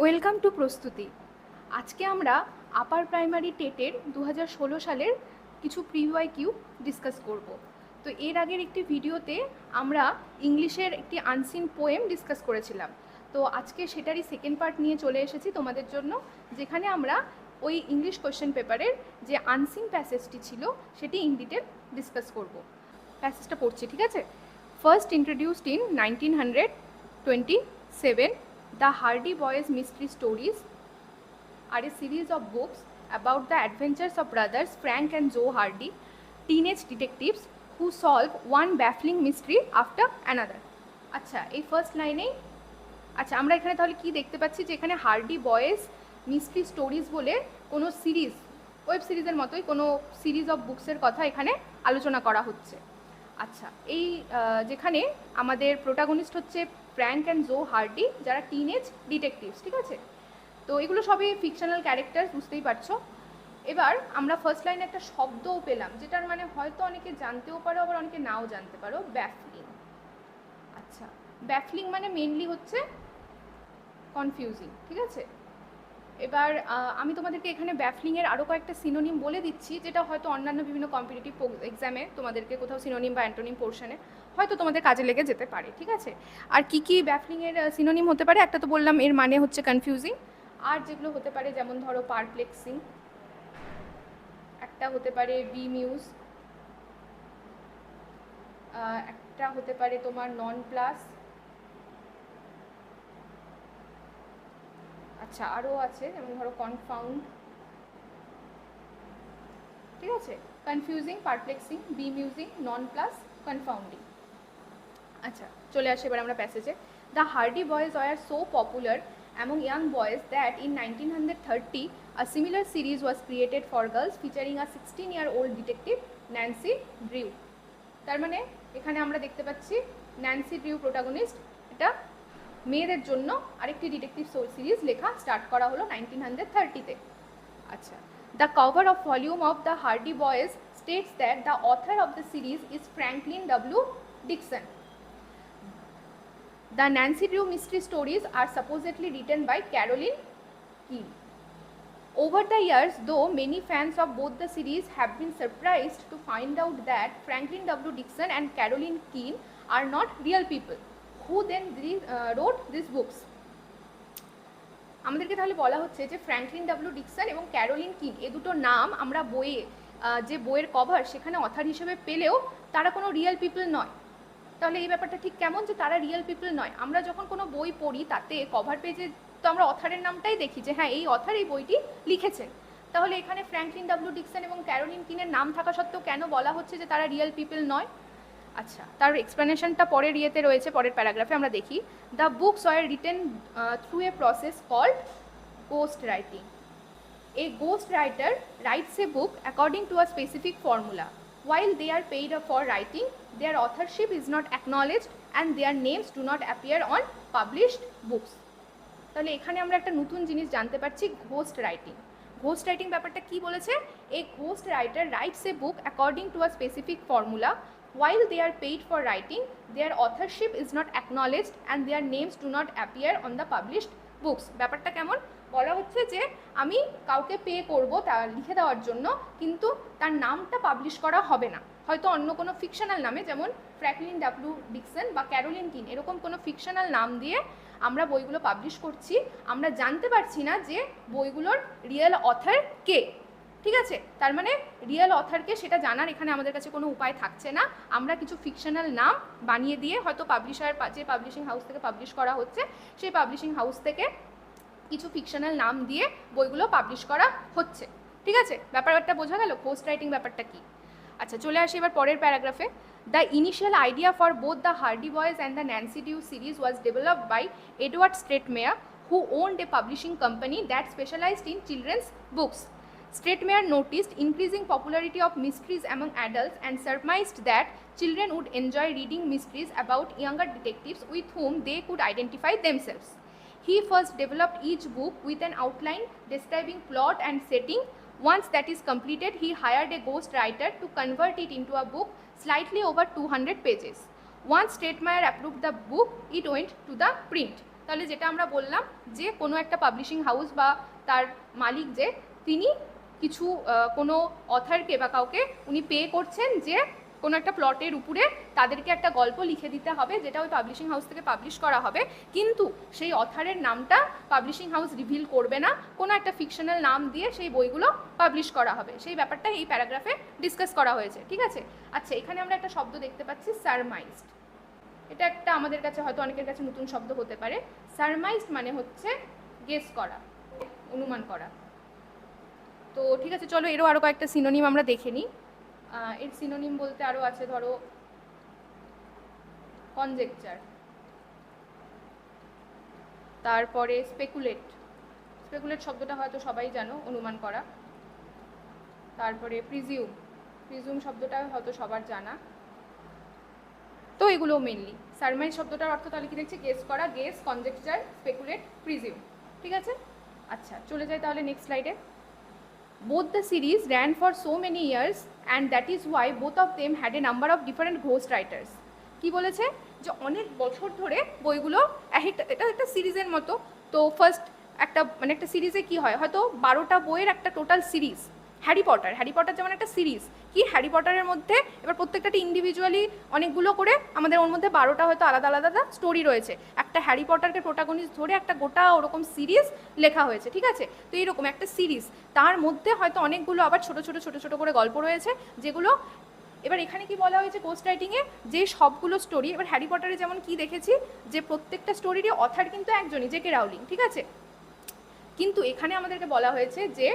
Welcome to প্রস্তুতি। আজকে আমরা আপার প্রাইমারি টেটের দু ষোলো সালের কিছু প্রিওয়াই কিউ ডিসকাস করব। তো এর আগের একটি ভিডিওতে আমরা ইংলিশের একটি আনসিন পোয়েম ডিসকাস করেছিলাম। তো আজকে সেটারই সেকেন্ড পার্ট নিয়ে চলে এসেছি তোমাদের জন্য, যেখানে আমরা ওই ইংলিশ কোয়েশ্চেন পেপারের যে আনসিন প্যাসেজটি ছিল, সেটি ইন ডিটেল ডিসকাস করব। প্যাসেজটা পড়ছি, ঠিক আছে? First introduced in nineteen hundred twenty seven The Hardy Boys Mystery Stories are a series of books about the adventures of brothers Frank and Joe Hardy, teenage detectives who solve one baffling mystery after another. আচ্ছা এই first লাইনেই আচ্ছা আমরা এখানে তাহলে কি দেখতে পাচ্ছি যে এখানে হার্ডি বয়েজ মিস্ট্রি স্টোরিজ বলে কোনো সিরিজ ওয়েব সিরিজের মতোই কোনো সিরিজ অফ বুকসের কথা এখানে আলোচনা করা হচ্ছে আচ্ছা এই যেখানে আমাদের প্রোটাগনিস্ট হচ্ছে ফ্র্যাঙ্ক অ্যান্ড জো হার্ডি যারা টিনেজ ডিটেকটিভস ঠিক আছে? তো এগুলো সবই ফিকশনাল ক্যারেক্টার বুঝতেই পারছ? এবার আমরা ফার্স্ট লাইনে একটা শব্দও পেলাম, যেটার মানে হয়তো অনেকে জানতেও পারো, আবার অনেকে নাও জানতে পারো ব্যাফলিং আচ্ছা ব্যাফলিং মানে মেনলি হচ্ছে কনফিউজিং ঠিক আছে? এবার আমি তোমাদেরকে এখানে ব্যাফলিংয়ের আরও কয়েকটা সিনোনিম বলে দিচ্ছি, যেটা হয়তো অন্যান্য বিভিন্ন কম্পিটিটিভ এক্সামে তোমাদেরকে কোথাও সিনোনিম বা অ্যান্টোনিম পোর্শনে হয়তো তোমাদের কাজে লেগে যেতে পারে, ঠিক আছে? আর কি কি ব্যাফলিংয়ের সিনোনিম হতে পারে? একটা তো বললাম, এর মানে হচ্ছে কনফিউজিং আর যেগুলো হতে পারে যেমন ধরো পারপ্লেক্সিং একটা হতে পারে বি মিউজ একটা হতে পারে তোমার নন প্লাস আচ্ছা আরও আছে, যেমন ধরো কনফাউন্ড ঠিক আছে? Confusing perplexing bemusing nonplus confounding আচ্ছা চলে আসে এবার আমরা প্যাসেজে the Hardy Boys were so popular among young boys that in 1930 a similar series was created for girls featuring a 16 year old detective Nancy Drew তার মানে এখানে আমরা দেখতে পাচ্ছি ন্যান্সি ড্রিউ প্রোটাগনিস্ট এটা মেয়েদের জন্য আরেকটি ডিটেকটিভ সিরিজ লেখা স্টার্ট করা হলো নাইনটিন হান্ড্রেড থার্টিতে আচ্ছা the cover of volume of the Hardy boys states that the author of the series is Franklin W Dixon the Nancy Drew mystery stories are supposedly written by Carolyn Keene over the years though many fans of both the series have been surprised to find out that Franklin W Dixon and Carolyn Keene are not real people who then uh, wrote these আমাদেরকে তাহলে বলা হচ্ছে যে Franklin W Dixon এবং Carolyn Keene এ দুটো নাম আমরা বইয়ে যে বইয়ের কভার সেখানে অথার হিসেবে পেলেও তারা কোনো রিয়েল পিপল নয়। তাহলে এই ব্যাপারটা ঠিক কেমন যে তারা রিয়েল পিপল নয়? আমরা যখন কোনো বই পড়ি তাতে কভার পেজে তো আমরা অথারের নামটাই দেখি যে হ্যাঁ এই অথার এই বইটি লিখেছেন। তাহলে এখানে ফ্র্যাঙ্কলিন ডাব্লিউ ডিকসন এবং ক্যারোলিন কিনের নাম থাকা সত্ত্বেও কেন বলা হচ্ছে যে তারা রিয়েল পিপল নয়? আচ্ছা তার এক্সপ্লেনেশনটা পরের ইয়েতে রয়েছে, পরের প্যারাগ্রাফে আমরা দেখি। The books are written through a process called ghost writing a ghost writer writes a book according to a specific formula while they are paid for writing they are authorship is not acknowledged and they are names do not appear on published books তাহলে এখানে আমরা একটা নতুন জিনিস জানতে পারছি ghost writing ghost writing ব্যাপারটা কী বলেছে? এই ghost writer writes a book according to a specific formula while they are paid for writing, their authorship is not acknowledged and their names do not appear on the published books. ব্যাপারটা কেমন? বলা হচ্ছে যে আমি কাউকে pay করব তা লিখে দেওয়ার জন্য, কিন্তু তার নামটা পাবলিশ করা হবে না। হয়তো অন্য কোনো ফিকশনাল নামে, যেমন ফ্র্যাকলিন ডাব্লু ডিকসন বা ক্যারোলিন কিন এরকম কোনো ফিকশনাল নাম দিয়ে আমরা বইগুলো পাবলিশ করছি। আমরা জানতে পারছি না যে বইগুলোর রিয়েল অথার কে। ঠিক আছে? তার মানে রিয়েল অথারকে সেটা জানার এখানে আমাদের কাছে কোনো উপায় থাকছে না। আমরা কিছু ফিকশনাল নাম বানিয়ে দিয়ে হয়তো পাবলিশার যে পাবলিশিং হাউস থেকে পাবলিশ করা হচ্ছে, সেই পাবলিশিং হাউস থেকে কিছু ফিকশনাল নাম দিয়ে বইগুলো পাবলিশ করা হচ্ছে। ঠিক আছে? ব্যাপারটা বোঝা গেল? পোস্ট রাইটিং ব্যাপারটা কি? আচ্ছা চলে আসি এবার পরের প্যারাগ্রাফে the initial idea for both the Hardy Boys and the Nancy Drew series was developed by Edward Stratemeyer who a publishing company that specialized in children's children's books. Stratemeyer noticed increasing popularity of mysteries among adults and surmised that children would enjoy reading mysteries about younger detectives with whom they could identify themselves. He first developed each book with an outline describing plot and setting. Once that is completed, he hired a ghost writer to convert it into a book slightly over 200 pages. Once Stratemeyer approved the book, it went to the print. তাহলে যেটা আমরা বললাম যে কোনো একটা publishing house বা তার মালিক যে তিনি কিছু কোনো অথারকে বা কাউকে উনি পে করছেন যে কোনো একটা প্লটের উপরে তাদেরকে একটা গল্প লিখে দিতে হবে, যেটা ওই পাবলিশিং হাউস থেকে পাবলিশ করা হবে। কিন্তু সেই অথারের নামটা পাবলিশিং হাউস রিভিল করবে না, কোনো একটা ফিকশনাল নাম দিয়ে সেই বইগুলো পাবলিশ করা হবে। সেই ব্যাপারটা এই প্যারাগ্রাফে ডিসকাস করা হয়েছে, ঠিক আছে? আচ্ছা এখানে আমরা একটা শব্দ দেখতে পাচ্ছি সারমাইজড এটা একটা আমাদের কাছে হয়তো অনেকের কাছে নতুন শব্দ হতে পারে। সারমাইজড মানে হচ্ছে গেস করা, অনুমান করা। তো ঠিক আছে, চলো এরও আরও কয়েকটা সিনোনিম আমরা দেখে নিই। এর সিনোনিম বলতে আরও আছে, ধরো কনজেকচার তারপরে স্পেকুলেট স্পেকুলেট শব্দটা হয়তো সবাই জানো, অনুমান করা। তারপরে প্রিজিউম প্রিজিউম শব্দটা হয়তো সবার জানা। তো এগুলো মেনলি সারমাইজ শব্দটার অর্থ তাহলে কি দেখছি? গেস করা গেস কনজেকচার স্পেকুলেট প্রিজিউম ঠিক আছে? আচ্ছা চলে যাই তাহলে নেক্সট স্লাইডে both the series ran for so many years and that is why both of them had a number of different ghost writers কি বলেছে যে অনেক বছর ধরে বইগুলো এটা একটা সিরিজের মতো তো ফার্স্ট একটা মানে একটা সিরিজে কি হয় হয়তো বারোটা বইয়ের একটা total series Harry Potter. Harry Potter যেমন একটা সিরিজ কি হ্যারি পটারের মধ্যে এবার প্রত্যেকটা ইন্ডিভিজুয়ালি অনেকগুলো করে আমাদের ওর মধ্যে বারোটা হয়তো আলাদা আলাদা স্টোরি রয়েছে। একটা হ্যারি পটারকে প্রোটাগনিস্ট ধরে একটা গোটা ওরকম সিরিজ লেখা হয়েছে, ঠিক আছে? তো এইরকম একটা সিরিজ তার মধ্যে হয়তো অনেকগুলো আবার ছোট ছোট ছোট ছোট করে গল্প রয়েছে, যেগুলো এবার এখানে কি বলা হয়েছে গোস্ট রাইটিংয়ে যে সবগুলো স্টোরি এবার হ্যারি পটারে যেমন কি দেখেছি, যে প্রত্যেকটা স্টোরিরই অথার কিন্তু একজনই জে কে রাউলিং ঠিক আছে? কিন্তু এখানে আমাদেরকে বলা হয়েছে যে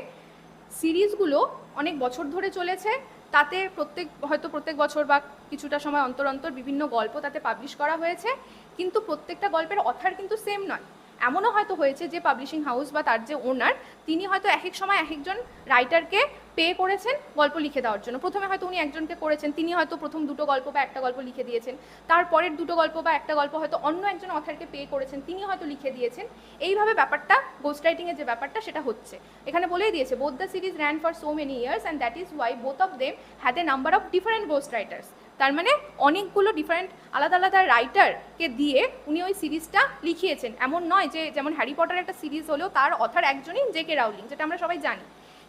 সিরিজগুলো অনেক বছর ধরে চলেছে। তাতে প্রত্যেক, হয়তো প্রত্যেক বছর বা কিছুটা সময় অন্তর অন্তর বিভিন্ন গল্প তাতে পাবলিশ করা হয়েছে। কিন্তু প্রত্যেকটা গল্পের অথার কিন্তু সেম নয়। এমনও হয়তো হয়েছে যে পাবলিশিং হাউস বা তার যে ওনার তিনি হয়তো এক এক সময় এক একজন রাইটারকে পে করেছেন গল্প লিখে দেওয়ার জন্য। প্রথমে হয়তো উনি একজনকে করেছেন, তিনি হয়তো প্রথম দুটো গল্প বা একটা গল্প লিখে দিয়েছেন। তারপরের দুটো গল্প বা একটা গল্প হয়তো অন্য একজন অথারকে পে করেছেন, তিনি হয়তো লিখে দিয়েছেন। এইভাবে ব্যাপারটা গোস্ট রাইটিংয়ের যে ব্যাপারটা, সেটা হচ্ছে। এখানে বলেই দিয়েছে both the series ran for so many years and that is why both of them had a number of different ghost writers তার মানে অনেকগুলো ডিফারেন্ট আলাদা আলাদা রাইটারকে দিয়ে উনি ওই সিরিজটা লিখিয়েছেন। এমন নয় যে যেমন হ্যারি পটার একটা সিরিজ হলেও তার অথার একজনই জে কে রাউলিং যেটা আমরা সবাই জানি।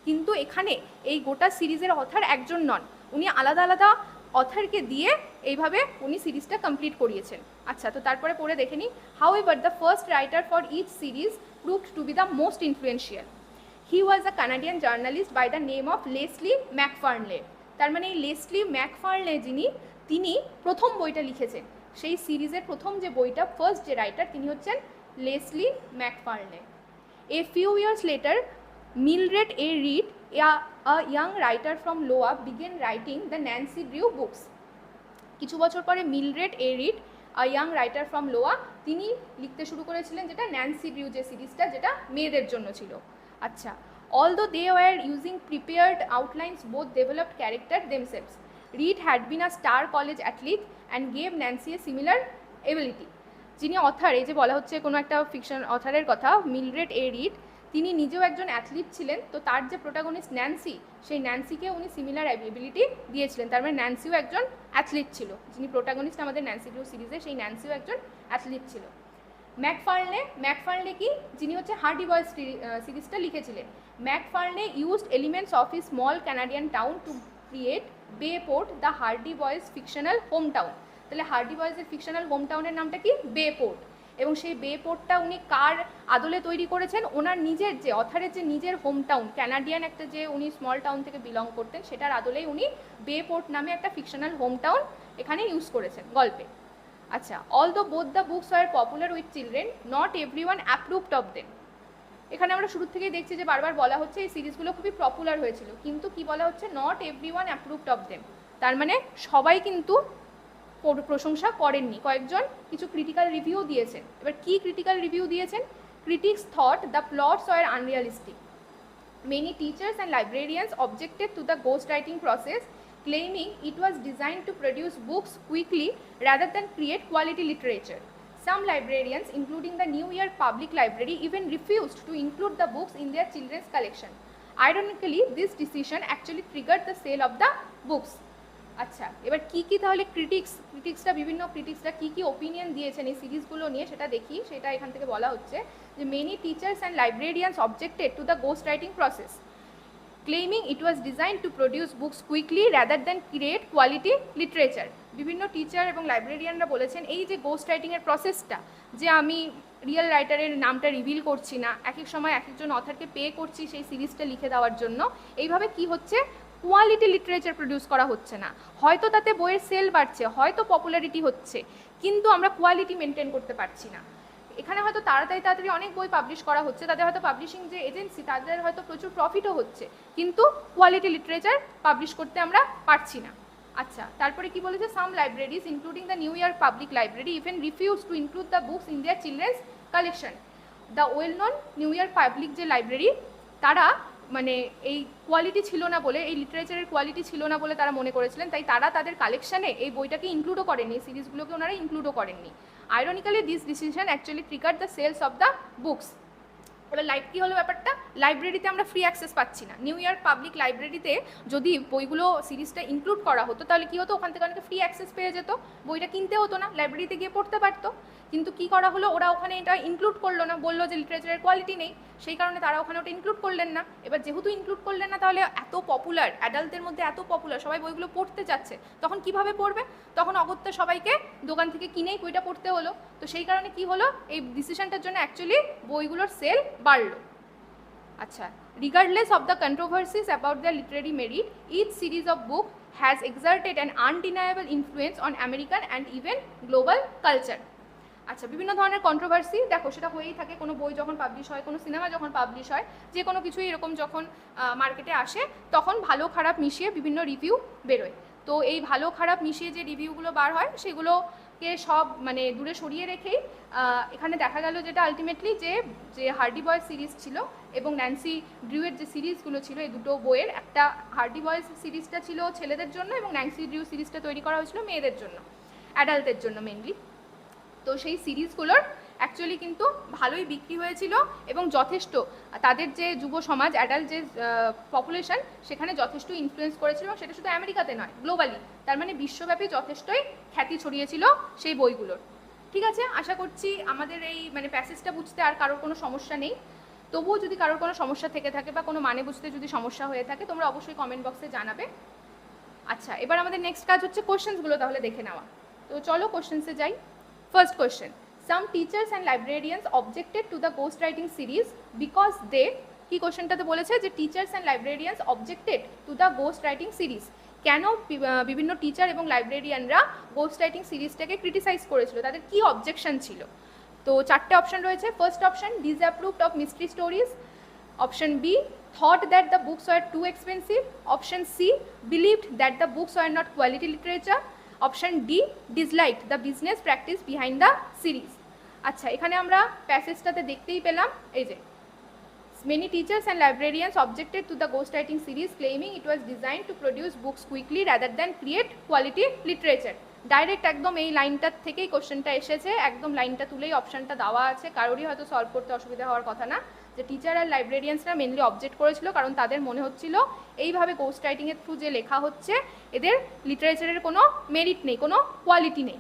কিন্তু এখানে এই গোটা সিরিজের অথার একজন নন। উনি আলাদা আলাদা অথারকে দিয়ে এইভাবে উনি সিরিজটা কমপ্লিট করিয়েছেন। আচ্ছা তো তারপরে পড়ে দেখে নিই। However the first writer for each series proved to be the most influential he was a Canadian journalist by the name of Leslie McFarlane তার মানে এই লেসলি ম্যাকফার্নলে যিনি, তিনি প্রথম বইটা লিখেছেন। সেই সিরিজের প্রথম যে বইটা ফার্স্ট যে রাইটার তিনি হচ্ছেন Leslie McFarlane a few years later Mildred A Reid a young writer from Loa, began writing the Nancy Drew books. কিছু বছর পরে Mildred A Reid a young writer from Iowa তিনি লিখতে শুরু করেছিলেন যেটা ন্যান্সি ব্রিউ যে সিরিজটা, যেটা মেয়েদের জন্য ছিল। আচ্ছা though they were using prepared outlines both developed character themselves Reid had been a star college athlete and gave Nancy a similar ability যিনি অথার এই যে বলা হচ্ছে কোনো একটা ফিকশন অথারের কথা মিলরেড এ রিড তিনি নিজেও একজন অ্যাথলিট ছিলেন, তো তার যে প্রোটাগনিস্ট ন্যান্সি সেই ন্যান্সিকে উনি সিমিলার অ্যাবিলিটি দিয়েছিলেন। তার মানে ন্যান্সিও একজন অ্যাথলিট ছিল। যিনি প্রোটাগনিস্ট আমাদের ন্যান্সি ব্লু সিরিজে সেই ন্যান্সিও একজন অ্যাথলিট ছিল। ম্যাকফার্লে ম্যাকফার্লে কি? যিনি হচ্ছে হার্ডি বয়েস সিরিজটা লিখেছিলেন। McFarlane used elements of a small Canadian town to create Bayport the Hardy Boys fictional home town তাহলে হার্ডি বয়েসের ফিকশনাল হোম টাউনের নামটা কি? বে পোর্ট এবং সেই বে পোর্টটা উনি কার আদলে তৈরি করেছেন? ওনার নিজের যে অথারের যে নিজের হোম টাউন ক্যানাডিয়ান একটা যে উনি স্মল টাউন থেকে বিলং করতেন, সেটার আদলেই উনি বে পোর্ট নামে একটা ফিকশনাল হোম টাউন এখানে ইউজ করেছেন, গল্পে। আচ্ছা all the both the books are popular with children not everyone approved of them এখানে আমরা শুরু থেকেই দেখছি যে বারবার বলা হচ্ছে এই সিরিজগুলো খুবই পপুলার হয়েছিল কিন্তু কি বলা হচ্ছে? Not everyone approved of them তার মানে সবাই কিন্তু প্রশংসা করেননি। কয়েকজন কিছু ক্রিটিক্যাল রিভিউ দিয়েছেন। এবার কি ক্রিটিক্যাল রিভিউ দিয়েছেন? Critics thought the plots are unrealistic many teachers and and objected to to ghost writing process, claiming it was designed to produce books quickly rather than create quality literature. Some librarians, including the New Year Public Library, even refused to include the books in their children's collection. Ironically, this decision actually triggered the sale of the books. আচ্ছা এবার কি কি তাহলে critics ক্রিটিক্সরা বিভিন্ন ক্রিটিক্সরা কি কি opinion দিয়েছেন এই সিরিজগুলো নিয়ে সেটা দেখি সেটা এখান থেকে বলা হচ্ছে যে many teachers and librarians objected to the ghost writing process claiming it was designed to produce books quickly rather than create quality literature. বিভিন্ন টিচার এবং লাইব্রেরিয়ানরা বলেছেন, এই যে গোস্ট রাইটিংয়ের প্রসেসটা যে আমি রিয়েল রাইটারের নামটা রিভিল করছি না, এক এক সময় এক একজন অথারকে পে করছি সেই সিরিজটা লিখে দেওয়ার জন্য, এইভাবে কি হচ্ছে? কোয়ালিটি লিটারেচার প্রডিউস করা হচ্ছে না। হয়তো তাতে বইয়ের সেল বাড়ছে, হয়তো পপুলারিটি হচ্ছে, কিন্তু আমরা কোয়ালিটি মেনটেন করতে পারছি না। এখানে হয়তো তাড়াতাড়ি তাড়াতাড়ি অনেক বই পাবলিশ করা হচ্ছে, তাদের হয়তো পাবলিশিং যে এজেন্সি তাদের হয়তো প্রচুর প্রফিটও হচ্ছে, কিন্তু কোয়ালিটি লিটারেচার পাবলিশ করতে আমরা পারছি না। আচ্ছা তারপরে কি বলেছে? Some libraries including the New York public library even refuse to include the books in their children's collection the well known New York public যে লাইব্রেরি তারা মানে এই কোয়ালিটি ছিল না বলে, এই লিটারেচারের কোয়ালিটি ছিল না বলে তারা মনে করেছিলেন। তাই তারা তাদের কালেকশানে এই বইটাকে ইনক্লুডও করেননি সিরিজগুলোকে ওনারা ইনক্লুডও করেননি। Ironically this decision actually triggered the sales of the books এবার লাইভ কী হলো ব্যাপারটা? লাইব্রেরিতে আমরা ফ্রি অ্যাক্সেস পাচ্ছি না। নিউ ইয়ার পাবলিক লাইব্রেরিতে যদি বইগুলো সিরিজটা ইনক্লুড করা হতো, তাহলে কী হতো? ওখান থেকে অনেকে ফ্রি অ্যাক্সেস পেয়ে যেত। বইটা কিনতে হতো না লাইব্রেরিতে গিয়ে পড়তে পারতো। কিন্তু কি করা হলো? ওরা ওখানে এটা ইনক্লুড করল না, বলল যে লিটারেচারের কোয়ালিটি নেই। সেই কারণে তারা ওখানে ওটা ইনক্লুড করলেন না। এবার যেহেতু ইনক্লুড করলেন না, তাহলে এত পপুলার অ্যাডাল্টদের মধ্যে এত পপুলার সবাই বইগুলো পড়তে যাচ্ছে তখন কীভাবে পড়বে? তখন অগত্যা সবাইকে দোকান থেকে কিনেই বইটা পড়তে হলো। তো সেই কারণে কি হলো? এই ডিসিশনটার জন্য অ্যাকচুয়ালি বইগুলোর সেল বাড়লো। আচ্ছা regardless of the controversies about the literary merit each series of book has exerted an undeniable influence on American and even global culture আচ্ছা বিভিন্ন ধরনের কন্ট্রোভার্সি দেখো, সেটা হয়েই থাকে, কোনো বই যখন পাবলিশ হয়, কোনো সিনেমা যখন পাবলিশ হয়, যে কোনো কিছুই এরকম যখন মার্কেটে আসে, তখন ভালো খারাপ মিশিয়ে বিভিন্ন রিভিউ বেরোয়। তো এই ভালো খারাপ মিশিয়ে যে রিভিউগুলো বার হয় সেগুলোকে সব মানে দূরে সরিয়ে রেখেই এখানে দেখা গেল যেটা আলটিমেটলি যে যে হার্ডি বয়েজ সিরিজ ছিল এবং ন্যান্সি ড্রিউয়ের যে সিরিজগুলো ছিল, এই দুটো বইয়ের, একটা হার্ডি বয়েজ সিরিজটা ছিল ছেলেদের জন্য এবং ন্যান্সি ড্রিউ সিরিজটা তৈরি করা হয়েছিল মেয়েদের জন্য অ্যাডাল্টের জন্য মেনলি তো সেই সিরিজগুলোর অ্যাকচুয়ালি কিন্তু ভালোই বিক্রি হয়েছিল এবং যথেষ্ট। তাদের যে যুব সমাজ অ্যাডাল্ট যে পপুলেশন সেখানে যথেষ্ট ইনফ্লুয়েন্স করেছিল এবং সেটা শুধু আমেরিকাতে নয় গ্লোবালি তার মানে বিশ্বব্যাপী যথেষ্টই খ্যাতি ছড়িয়েছিল সেই বইগুলোর। ঠিক আছে? আশা করছি আমাদের এই মানে প্যাসেজটা বুঝতে আর কারোর কোনো সমস্যা নেই। তবুও যদি কারোর কোনো সমস্যা থেকে থাকে বা কোনো মানে বুঝতে যদি সমস্যা হয়ে থাকে, তোমরা অবশ্যই কমেন্ট বক্সে জানাবে। আচ্ছা এবার আমাদের নেক্সট কাজ হচ্ছে কোশ্চেন্সগুলো তাহলে দেখে নেওয়া। তো চলো কোশ্চেন্সে যাই। First question. some teachers and librarians objected to the ghostwriting series because they, কি কোশ্চেনটাতে বলেছে? যে teachers and librarians objected to the ghost writing series কেন বিভিন্ন টিচার এবং লাইব্রেরিয়ানরা গোস্ট রাইটিং সিরিজটাকে ক্রিটিসাইজ করেছিল? তাদের কি অবজেকশন ছিল? তো চারটে অপশন রয়েছে। First option disapproved of mystery stories option B thought that the books were too expensive option C believed that the books were not quality literature option D dislike the business practice behind the series আচ্ছা এখানে আমরা প্যাসেজটাতে দেখতেই পেলাম, এই যে many teachers and librarians objected to the ghost writing series claiming it was design to produce books quickly rather than create quality literature direct একদম এই লাইনটার থেকেই কোশ্চেনটা এসেছে, একদম লাইনটা তুলেই অপশানটা দেওয়া আছে, কারোরই হয়তো সলভ করতে অসুবিধা হওয়ার কথা না। যে টিচার আর লাইব্রেরিয়ানসরা মেনলি অবজেক্ট করেছিল, কারণ তাদের মনে হচ্ছিল এইভাবে গোস্ট রাইটিংয়ের থ্রু যে লেখা হচ্ছে, এদের লিটারেচারের কোনো মেরিট নেই, কোনো কোয়ালিটি নেই।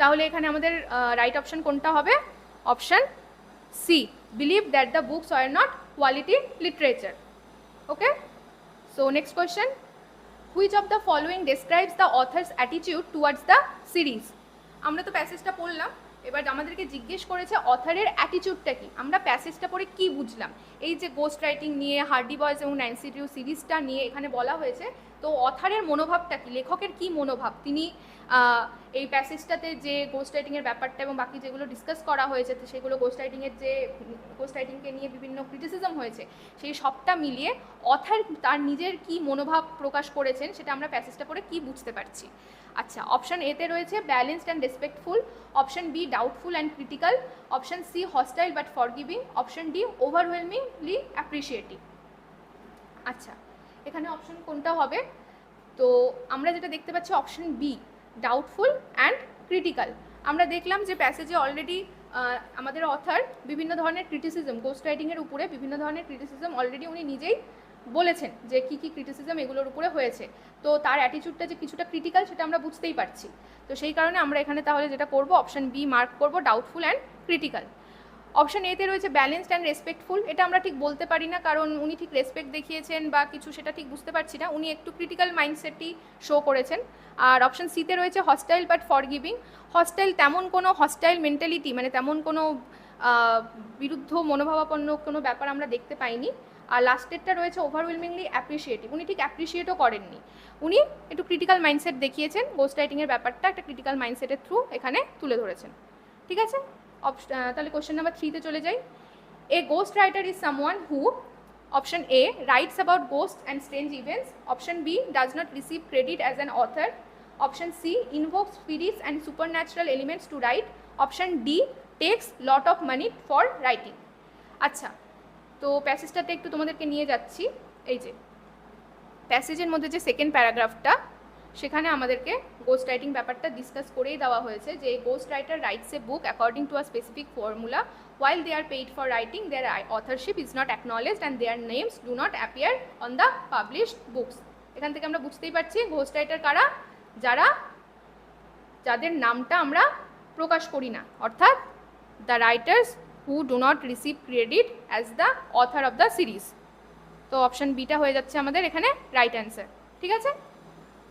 তাহলে এখানে আমাদের রাইট অপশন কোনটা হবে? Option C believe that the books are not quality literature okay so next question which of the following describes the author's attitude towards the series আমরা তো প্যাসেজটা পড়লাম। এবার আমাদেরকে জিজ্ঞেস করেছে অথারের অ্যাটিটিউডটা কি? আমরা প্যাসেজটা পড়ে কি বুঝলাম? এই যে গোস্ট রাইটিং নিয়ে হার্ডি বয়েজ এবং ন্যান্সি ডিউ সিরিজটা নিয়ে এখানে বলা হয়েছে। তো অথারের মনোভাবটা কি? লেখকের কি মনোভাব? তিনি এই প্যাসেজটাতে যে গোস্ট রাইটিংয়ের ব্যাপারটা এবং বাকি যেগুলো ডিসকাস করা হয়েছে, তো সেগুলো গোস্ট রাইটিংয়ের যে গোস্ট রাইটিংকে নিয়ে বিভিন্ন ক্রিটিসিজম হয়েছে, সেই সবটা মিলিয়ে অথার তার নিজের কি মনোভাব প্রকাশ করেছেন, সেটা আমরা প্যাসেজটা পড়ে কি বুঝতে পারছি? আচ্ছা অপশন এতে রয়েছে balanced and respectful option B doubtful and critical option C hostile but forgiving option D overwhelmingly appreciative আচ্ছা এখানে অপশন কোনটা হবে? তো আমরা যেটা দেখতে পাচ্ছি option B doubtful and critical আমরা দেখলাম যে প্যাসেজে অলরেডি আমাদের অথার বিভিন্ন ধরনের ক্রিটিসিজম গোস্ট রাইটিংয়ের উপরে বিভিন্ন ধরনের ক্রিটিসিজম অলরেডি উনি নিজেই বলেছেন যে কি কি ক্রিটিসিজম এগুলোর উপরে হয়েছে। তো তার অ্যাটিচিউডটা যে কিছুটা ক্রিটিক্যাল সেটা আমরা বুঝতেই পারছি। তো সেই কারণে আমরা এখানে তাহলে যেটা করব অপশন বি মার্ক করব ডাউটফুল অ্যান্ড ক্রিটিক্যাল অপশন এতে রয়েছে ব্যালেন্সড অ্যান্ড রেসপেক্টফুল এটা আমরা ঠিক বলতে পারি না, কারণ উনি ঠিক রেসপেক্ট দেখিয়েছেন বা কিছু সেটা ঠিক বুঝতে পারছি না, উনি একটু ক্রিটিক্যাল মাইন্ডসেটই শো করেছেন। আর অপশন সিতে রয়েছে hostile but for giving hostile তেমন কোনো হস্টাইল মেন্টালিটি মানে তেমন কোনো বিরুদ্ধ মনোভাবাপন্ন কোনো ব্যাপার আমরা দেখতে পাইনি। আর লাস্টেরটা রয়েছে ওভারওয়েলমিংলি অ্যাপ্রিসিয়েটিভ উনি ঠিক অ্যাপ্রিসিয়েটও করেননি। উনি একটু ক্রিটিক্যাল মাইন্ডসেট দেখিয়েছেন গোস্ট রাইটিংয়ের ব্যাপারটা একটা ক্রিটিক্যাল মাইন্ডসেটের থ্রু এখানে তুলে ধরেছেন। ঠিক আছে? তাহলে কোশ্চেন নাম্বার থ্রিতে চলে যাই। A ghost writer is someone who option A writes about ghost and strange events option B does not receive credit as an author option C invoke spirits and supernatural elements to write option D takes lot of money for writing আচ্ছা তো প্যাসেজটাতে একটু তোমাদেরকে নিয়ে যাচ্ছি। এই যে, প্যাসেজের মধ্যে যে সেকেন্ড প্যারাগ্রাফটা সেখানে আমাদেরকে গোস্ট রাইটিং ব্যাপারটা ডিসকাস করেই দেওয়া হয়েছে যে ghost writer writes a book according to a specific formula while they are paid for writing, their authorship is not acknowledged and their names do not appear on the published books. এখান থেকে আমরা বুঝতেই পারছি ghost writer কারা, যারা, যাদের নামটা আমরা প্রকাশ করি না। অর্থাৎ the writers who do not receive credit as the author of the series তো অপশন বিটা হয়ে যাচ্ছে আমাদের এখানে রাইট অ্যান্সার ঠিক আছে?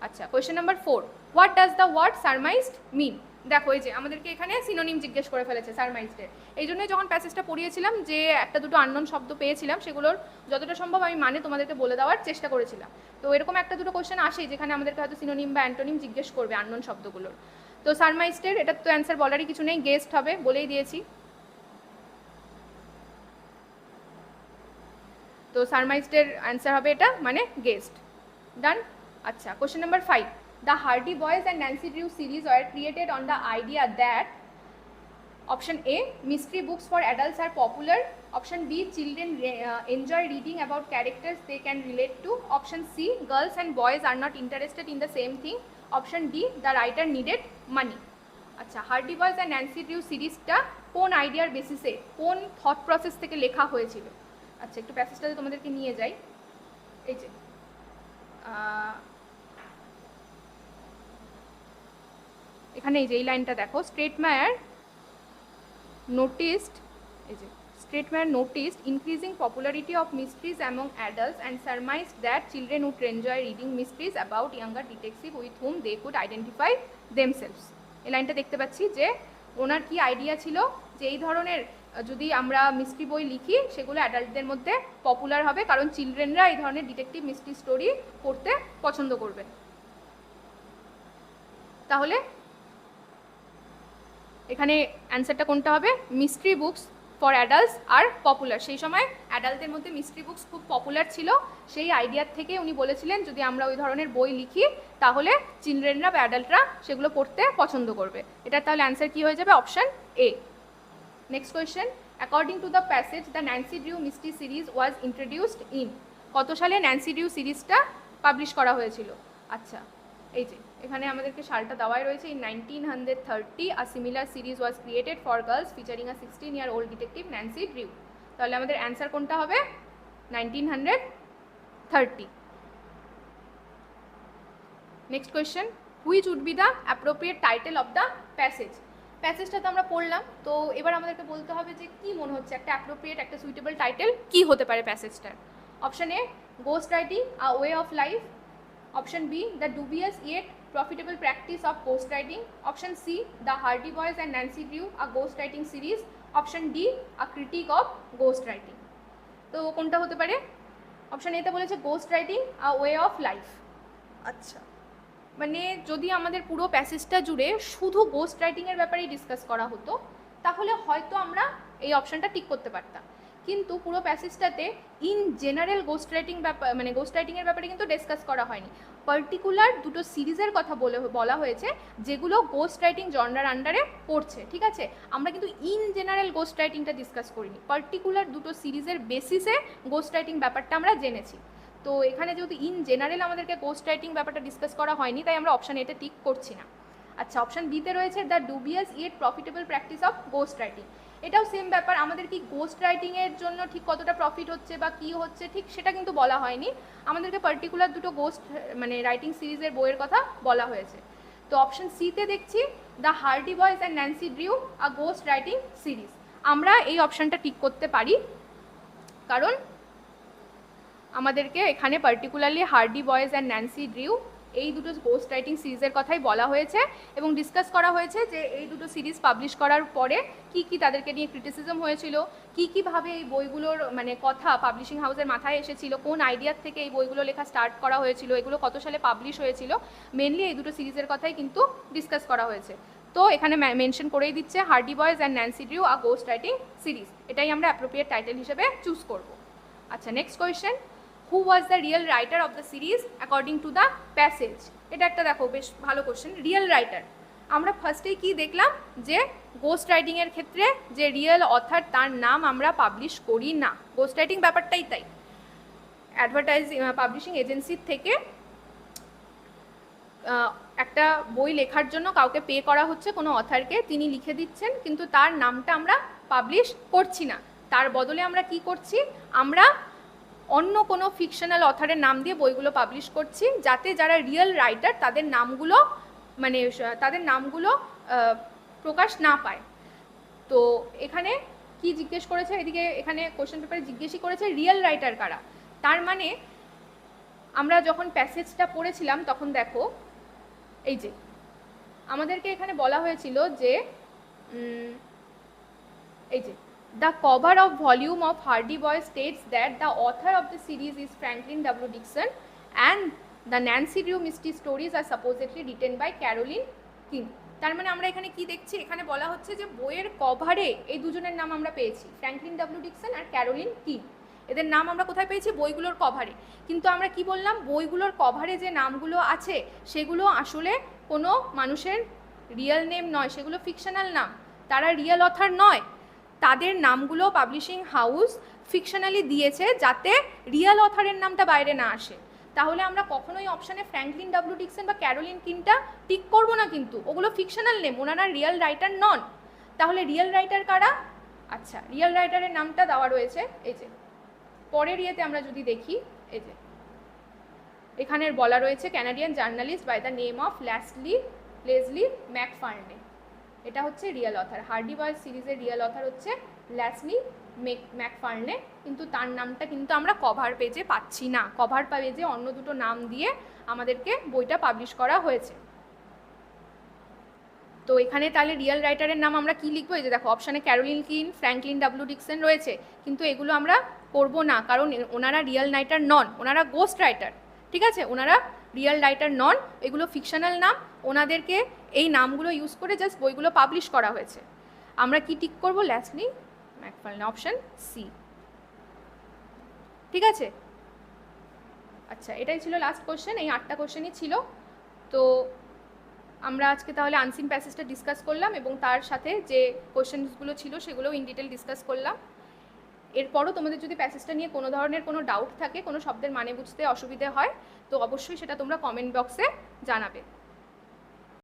আচ্ছা question number four what does the word surmised mean দেখো, এই যে আমাদেরকে এখানে সিনোনিম জিজ্ঞেস করে ফেলেছে সারমাইজডের এই জন্যই যখন প্যাসেজটা পড়িয়েছিলাম, যে একটা দুটো আননোন শব্দ পেয়েছিলাম, সেগুলোর যতটা সম্ভব আমি মানে তোমাদেরকে বলে দেওয়ার চেষ্টা করেছিলাম। তো এরকম একটা দুটো কোয়েশ্চেন আসে, যেখানে আমাদেরকে হয়তো সিনোনিম বা অ্যান্টোনিম জিজ্ঞেস করবে আননোন শব্দগুলোর। তো সারমাইজডের এটা তো অ্যান্সার বলারই কিছু নেই গেস্ট হবে বলেই দিয়েছি। তো সারমাইজডের অ্যান্সার হবে এটা মানে গেস্ট ডান আচ্ছা question number five the Hardy Boys and Nancy Drew series were created on the idea that option A mystery books for adults are popular option B children enjoy reading about characters they can relate to option C girls and boys are not interested in the same thing option D the writer needed money আচ্ছা Hardy Boys and Nancy Drew সিরিজটা কোন আইডিয়ার বেসিসে কোন thought process থেকে লেখা হয়েছিল? আচ্ছা একটু প্যাসেজটাতে তোমাদেরকে নিয়ে যাই। এই যে এখানে এই যে এই লাইনটা দেখো, স্ট্রেট মায়ার নোটিসড এই যে, Stratemeyer noticed increasing popularity of mysteries among adults and surmised that children would enjoy reading mysteries about younger detective with whom they could identify themselves এই লাইনটা দেখতে পাচ্ছি যে, ওনার কি আইডিয়া ছিল যে, এই ধরনের যদি আমরা মিস্ট্রি বই লিখি, সেগুলো অ্যাডাল্টদের মধ্যে পপুলার হবে, কারণ চিলড্রেনরা এই ধরনের ডিটেকটিভ মিস্ট্রি স্টোরি পড়তে পছন্দ করবে। তাহলে এখানে অ্যান্সারটা কোনটা হবে? Mystery books for adults are popular সেই সময় অ্যাডাল্টদের মধ্যে মিস্ট্রি বুকস খুব পপুলার ছিল। সেই আইডিয়ার থেকে উনি বলেছিলেন, যদি আমরা ওই ধরনের বই লিখি, তাহলে চিলড্রেনরা বা অ্যাডাল্টরা সেগুলো পড়তে পছন্দ করবে। এটার তাহলে অ্যান্সার কী হয়ে যাবে? Option A next question according to the passage the Nancy Drew mystery series was introduced in কত সালে ন্যান্সি ডিউ সিরিজটা পাবলিশ করা হয়েছিল? আচ্ছা এই যে, এখানে আমাদেরকে সালটা দেওয়াই রয়েছে। In nineteen hundred thirty a similar series was created for girls featuring a sixteen year old detective Nancy Drew তাহলে আমাদের অ্যান্সার কোনটা হবে? Nineteen hundred thirty next question which would be the appropriate title of the passage প্যাসেজটা তো আমরা পড়লাম, তো এবার আমাদেরকে বলতে হবে যে কি মনে হচ্ছে, একটা অ্যাপ্রোপ্রিয়েট একটা সুইটেবল টাইটেল কি হতে পারে প্যাসেজটার option A ghost writing a way of life option B the dubious yet profitable practice of ghost writing option C the Hardy Boys and Nancy Drew a ghost writing series option D a critique of ghost writing তো কোনটা হতে পারে? Option এতে বলেছে ghost writing a way of life আচ্ছা। মানে যদি আমাদের পুরো প্যাসেজটা জুড়ে শুধু গোস্ট রাইটিংয়ের ব্যাপারেই ডিসকাস করা হতো, তাহলে হয়তো আমরা এই অপশানটা টিক করতে পারতাম। কিন্তু পুরো প্যাসেজটাতে ইন জেনারেল গোস্ট রাইটিং ব্যাপার মানে গোস্ট রাইটিংয়ের ব্যাপারে কিন্তু ডিসকাস করা হয়নি। পার্টিকুলার দুটো সিরিজের কথা বলে, বলা হয়েছে, যেগুলো গোস্ট রাইটিং জনরার আন্ডারে পড়ছে, ঠিক আছে? আমরা কিন্তু ইন জেনারেল গোস্ট রাইটিংটা ডিসকাস করিনি। পার্টিকুলার দুটো সিরিজের বেসিসে গোস্ট রাইটিং ব্যাপারটা আমরা জেনেছি। তো এখানে যেহেতু ইন জেনারেল আমাদেরকে গোস্ট রাইটিং ব্যাপারটা ডিসকাস করা হয়নি, তাই আমরা অপশান এতে টিক করছি না। আচ্ছা অপশান বিতে রয়েছে the dubious yet profitable practice of ghost writing এটাও সেম ব্যাপার, আমাদের কি গোস্ট রাইটিংয়ের জন্য ঠিক কতটা প্রফিট হচ্ছে বা কী হচ্ছে ঠিক সেটা কিন্তু বলা হয়নি। আমাদেরকে পার্টিকুলার দুটো গোস্ট মানে রাইটিং সিরিজের বইয়ের কথা বলা হয়েছে। তো অপশান সিতে দেখছি the Hardy Boys and Nancy Drew a ghost writing series আমরা এই অপশানটা টিক করতে পারি, কারণ আমাদেরকে এখানে particularly Hardy Boys and Nancy Drew এই দুটো গোস্ট রাইটিং সিরিজের কথাই বলা হয়েছে এবং ডিসকাস করা হয়েছে যে এই দুটো সিরিজ পাবলিশ করার পরে কি কি তাদেরকে নিয়ে ক্রিটিসিজম হয়েছিল, কি কীভাবে এই বইগুলোর মানে কথা পাবলিশিং হাউসের মাথায় এসেছিল, কোন আইডিয়ার থেকে এই বইগুলো লেখা স্টার্ট করা হয়েছিল, এগুলো কত সালে পাবলিশ হয়েছিল মেনলি এই দুটো সিরিজের কথাই কিন্তু ডিসকাস করা হয়েছে। তো এখানে মেনশন করেই দিচ্ছে Hardy Boys and Nancy Drew a ghost writing series এটাই আমরা অ্যাপ্রোপ্রিয়েট টাইটেল হিসেবে চুজ করব। আচ্ছা next question who was the real writer of the series according to the passage এটা একটা দেখো, বেশ ভালো কোশ্চেন রিয়েল রাইটার আমরা ফার্স্টেই কি দেখলাম? যে গোস্ট রাইটিংয়ের ক্ষেত্রে যে রিয়েল অথার তার নাম আমরা পাবলিশ করি না। গোস্ট রাইটিং ব্যাপারটাই তাই। অ্যাডভার্টাইজ পাবলিশিং এজেন্সির থেকে একটা বই লেখার জন্য কাউকে পে করা হচ্ছে কোনো অথারকে তিনি লিখে দিচ্ছেন, কিন্তু তার নামটা আমরা পাবলিশ করছি না। তার বদলে আমরা কি করছি? আমরা অন্য কোনো ফিকশনাল অথারের নাম দিয়ে বইগুলো পাবলিশ করছি, যাতে যারা রিয়েল রাইটার তাদের নামগুলো মানে তাদের নামগুলো প্রকাশ না পায়। তো এখানে কি জিজ্ঞেস করেছে? এদিকে এখানে কোশ্চেন পেপারে জিজ্ঞেসই করেছে রিয়েল রাইটার কারা? তার মানে আমরা যখন প্যাসেজটা পড়েছিলাম, তখন দেখো, এই যে, আমাদেরকে এখানে বলা হয়েছিল যে এই যে the cover of volume of Hardy Boy states that the author of the series is Franklin W Dixon and the Nancy Drew mystery stories are supposedly written by Carolyn Keene তার মানে আমরা এখানে কি দেখছি? এখানে বলা হচ্ছে যে বইয়ের কভারে এই দুজনের নাম আমরা পেয়েছি ফ্র্যাঙ্কলিন ডাব্লিউ ডিকসন আর ক্যারোলিন কিং এদের নাম আমরা কোথায় পেয়েছি? বইগুলোর কভারে কিন্তু আমরা কি বললাম? বইগুলোর কভারে যে নামগুলো আছে, সেগুলো আসলে কোনো মানুষের রিয়েল নেম নয়, সেগুলো ফিকশনাল নাম। তারা রিয়েল অথার নয়। তাদের নামগুলো পাবলিশিং হাউস ফিকশনালি দিয়েছে যাতে রিয়েল অথারের নামটা বাইরে না আসে। তাহলে আমরা কখনোই অপশানে ফ্র্যাঙ্কলিন ডাব্লিউ ডিকসন বা ক্যারোলিন কিনটা টিক করব না কিন্তু। ওগুলো ফিকশনাল নেম ওনারা রিয়েল রাইটার নন। তাহলে রিয়েল রাইটার কারা? আচ্ছা রিয়েল রাইটারের নামটা দেওয়া রয়েছে, এই যে। পরের ইয়েতে আমরা যদি দেখি, এই যে। এখানের বলা রয়েছে Canadian journalist by the name of Leslie Leslie McFarlane এটা হচ্ছে রিয়েল অথার হার্ডি বয়েজ সিরিজের রিয়েল অথার হচ্ছে ল্যাসলি মেক ম্যাকফার্নে কিন্তু তার নামটা কিন্তু আমরা কভার পেজে পাচ্ছি না। কভার পেজে অন্য দুটো নাম দিয়ে আমাদেরকে বইটা পাবলিশ করা হয়েছে। তো এখানে তাহলে রিয়েল রাইটারের নাম আমরা কি লিখব? এই যে দেখো অপশানে ক্যারোলিন কিন ফ্র্যাঙ্কলিন ডাব্লিউ ডিকসন রয়েছে, কিন্তু এগুলো আমরা করব না, কারণ ওনারা রিয়েল রাইটার নন, ওনারা গোস্ট রাইটার ঠিক আছে? ওনারা রিয়েল রাইটার নন, এগুলো ফিকশনাল নাম, ওনাদেরকে এই নামগুলো ইউজ করে জাস্ট বইগুলো পাবলিশ করা হয়েছে। আমরা কি টিক করব? ল্যাসলি ম্যাকফার্লেন অপশন সি ঠিক আছে? আচ্ছা এটাই ছিল লাস্ট কোশ্চেন এই আটটা কোশ্চেনই ছিল। তো আমরা আজকে তাহলে আনসিন প্যাসেজটা ডিসকাস করলাম এবং তার সাথে যে কোশ্চেনসগুলো ছিল সেগুলোও ইন ডিটেল ডিসকাস করলাম। এরপরও তোমাদের যদি প্যাসেজটা নিয়ে কোনো ধরনের কোনো ডাউট থাকে, কোনো শব্দের মানে বুঝতে অসুবিধে হয়, তো অবশ্যই সেটা তোমরা কমেন্ট বক্সে জানাবে।